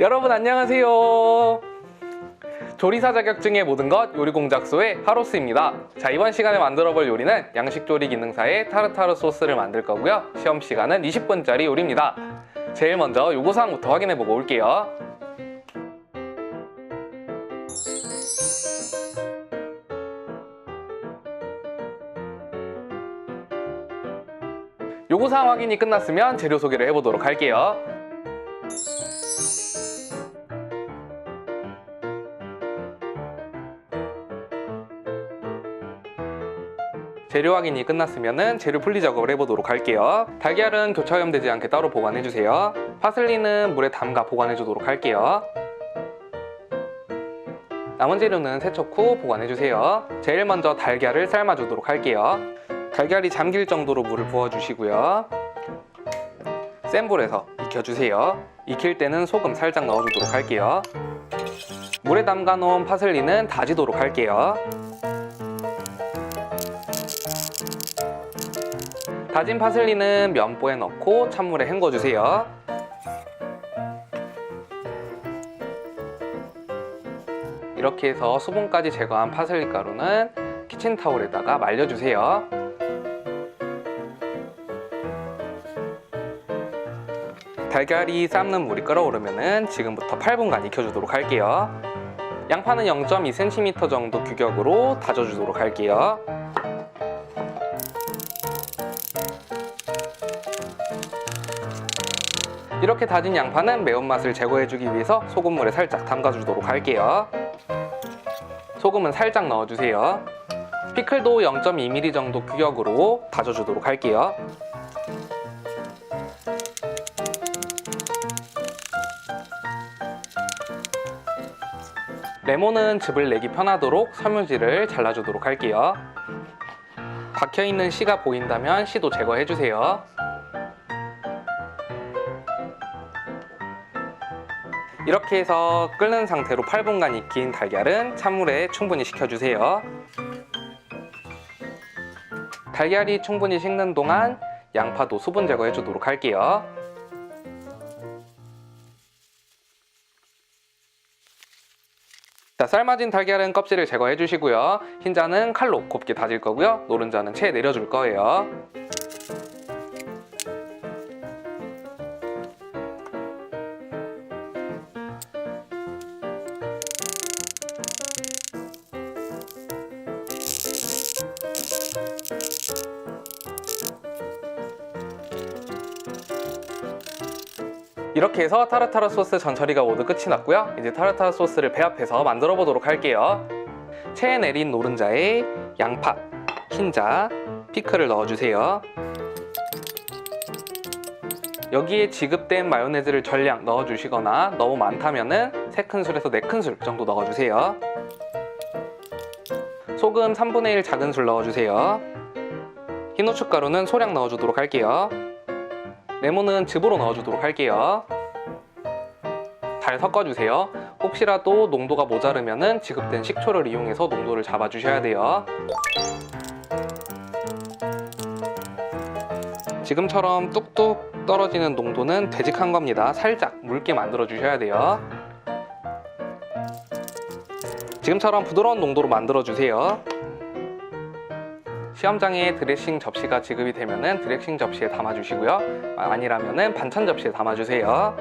여러분 안녕하세요. 조리사 자격증의 모든 것 요리공작소의 하로스입니다. 자 이번 시간에 만들어 볼 요리는 양식조리 기능사의 타르타르 소스를 만들 거고요. 시험 시간은 20분짜리 요리입니다. 제일 먼저 요구사항부터 확인해 보고 올게요. 요구사항 확인이 끝났으면 재료 소개를 해보도록 할게요. 재료 확인이 끝났으면 재료 분리 작업을 해보도록 할게요. 달걀은 교차오염되지 않게 따로 보관해주세요. 파슬리는 물에 담가 보관해주도록 할게요. 남은 재료는 세척 후 보관해주세요. 제일 먼저 달걀을 삶아주도록 할게요. 달걀이 잠길 정도로 물을 부어주시고요. 센 불에서 익혀주세요. 익힐 때는 소금 살짝 넣어주도록 할게요. 물에 담가 놓은 파슬리는 다지도록 할게요. 다진 파슬리는 면보에 넣고 찬물에 헹궈주세요. 이렇게 해서 수분까지 제거한 파슬리 가루는 키친타올에다가 말려주세요. 달걀이 삶는 물이 끓어오르면 지금부터 8분간 익혀주도록 할게요. 양파는 0.2cm 정도 규격으로 다져주도록 할게요. 이렇게 다진 양파는 매운맛을 제거해주기 위해서 소금물에 살짝 담가주도록 할게요. 소금은 살짝 넣어주세요. 피클도 0.2mm 정도 규격으로 다져주도록 할게요. 레몬은 즙을 내기 편하도록 섬유질을 잘라주도록 할게요. 박혀있는 씨가 보인다면 씨도 제거해주세요. 이렇게 해서 끓는 상태로 8분간 익힌 달걀은 찬물에 충분히 식혀주세요. 달걀이 충분히 식는 동안 양파도 수분 제거해 주도록 할게요. 자, 삶아진 달걀은 껍질을 제거해 주시고요. 흰자는 칼로 곱게 다질 거고요. 노른자는 채 내려줄 거예요. 이렇게 해서 타르타르 소스 전 처리가 모두 끝이 났고요. 이제 타르타르 소스를 배합해서 만들어 보도록 할게요. 체에 내린 노른자에 양파, 흰자, 피클을 넣어주세요. 여기에 지급된 마요네즈를 전량 넣어주시거나 너무 많다면 3큰술에서 4큰술 정도 넣어주세요. 소금 3분의 1 작은 술 넣어주세요. 흰 후춧가루는 소량 넣어주도록 할게요. 레몬은 즙으로 넣어주도록 할게요. 잘 섞어주세요. 혹시라도 농도가 모자르면 지급된 식초를 이용해서 농도를 잡아주셔야 돼요. 지금처럼 뚝뚝 떨어지는 농도는 되직한 겁니다. 살짝 묽게 만들어 주셔야 돼요. 지금처럼 부드러운 농도로 만들어 주세요. 시험장에 드레싱 접시가 지급이 되면은 드레싱 접시에 담아주시고요. 아니라면은 반찬 접시에 담아주세요.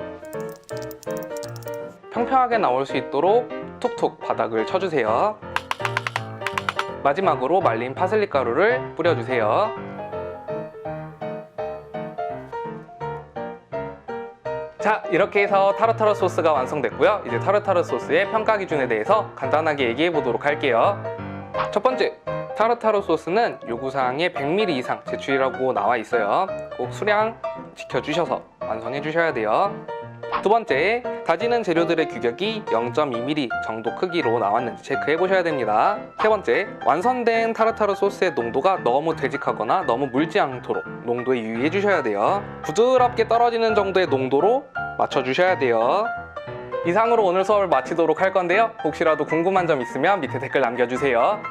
평평하게 나올 수 있도록 툭툭 바닥을 쳐주세요. 마지막으로 말린 파슬리 가루를 뿌려주세요. 자, 이렇게 해서 타르타르 소스가 완성됐고요. 이제 타르타르 소스의 평가 기준에 대해서 간단하게 얘기해 보도록 할게요. 첫 번째, 타르타르 소스는 요구사항에 100ml 이상 제출이라고 나와 있어요. 꼭 수량 지켜주셔서 완성해 주셔야 돼요. 두 번째, 다지는 재료들의 규격이 0.2mm 정도 크기로 나왔는지 체크해 보셔야 됩니다. 세 번째, 완성된 타르타르 소스의 농도가 너무 되직하거나 너무 물지 않도록 농도에 유의해 주셔야 돼요. 부드럽게 떨어지는 정도의 농도로 맞춰 주셔야 돼요. 이상으로 오늘 수업을 마치도록 할 건데요. 혹시라도 궁금한 점 있으면 밑에 댓글 남겨주세요.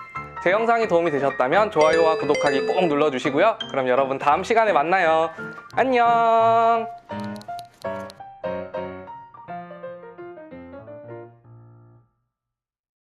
제 영상이 도움이 되셨다면 좋아요와 구독하기 꼭 눌러주시고요. 그럼 여러분 다음 시간에 만나요. 안녕!